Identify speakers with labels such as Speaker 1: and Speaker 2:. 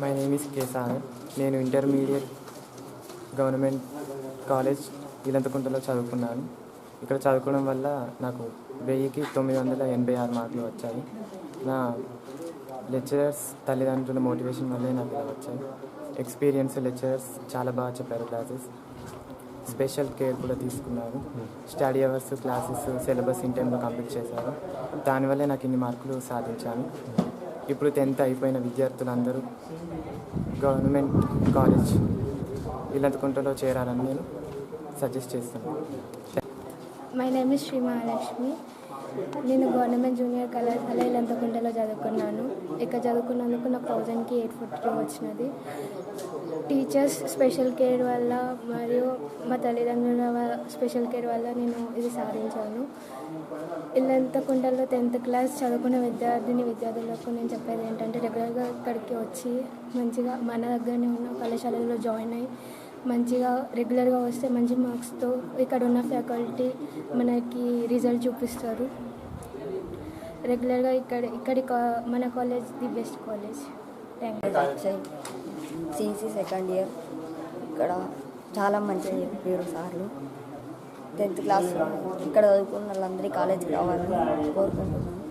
Speaker 1: My name is కేసార్ నేను intermediate government college ఇలంతకుంటలో చదువుకున్నాను. ఇక్కడ చదువుకోవడం వల్ల నాకు వెయ్యికి తొమ్మిది వందల ఎనభై ఆరు మార్కులు వచ్చాయి. నా లెక్చరర్స్ తల్లిదండ్రుల మోటివేషన్ వల్లే నాకు ఇలా వచ్చాయి. ఎక్స్పీరియన్స్ లెక్చరర్స్ చాలా బాగా చెప్పారు క్లాసెస్ స్పెషల్ కేర్ కూడా తీసుకున్నారు. Study hours classes syllabus in టైంలో కంప్లీట్ చేశారు. దానివల్లే నాకు ఇన్ని మార్కులు సాధించాను. ఇప్పుడు టెన్త్ అయిపోయిన విద్యార్థులందరూ గవర్నమెంట్ కాలేజ్ ఇల్లంతకుంటలో చేరాలని నేను సజెస్ట్ చేస్తాను
Speaker 2: my name is Sri Mahalakshmi నేను గవర్నమెంట్ జూనియర్ కళాశాల ఇలంతకుంటలో చదువుకున్నాను. ఇక్కడ చదువుకున్నందుకు నాకు థౌజండ్కి ఎయిట్ ఫిఫ్టీ వచ్చినది. టీచర్స్ స్పెషల్ కేర్ వల్ల మరియు మా తల్లిదండ్రుల స్పెషల్ కేర్ వల్ల నేను ఇది సాధించాను. ఇల్లంతకుంటలో టెన్త్ క్లాస్ చదువుకున్న విద్యార్థిని విద్యార్థులకు నేను చెప్పేది ఏంటంటే రెగ్యులర్గా ఇక్కడికి వచ్చి మంచిగా మన దగ్గరనే ఉన్న కళాశాలలో జాయిన్ అయ్యి మంచిగా రెగ్యులర్గా వస్తే మంచి మార్క్స్తో ఇక్కడ ఉన్న ఫ్యాకల్టీ మనకి రిజల్ట్ చూపిస్తారు. రెగ్యులర్గా ఇక్కడ ఇక్కడి మన college the best college. Thank you
Speaker 3: CC second year. ఇక్కడ చాలా మంచిగా చెప్పారు సార్లు. టెన్త్ క్లాస్ ఇక్కడ చదువుకున్న వాళ్ళందరి కాలేజీకి రావాలని కోరుకుంటున్నాను.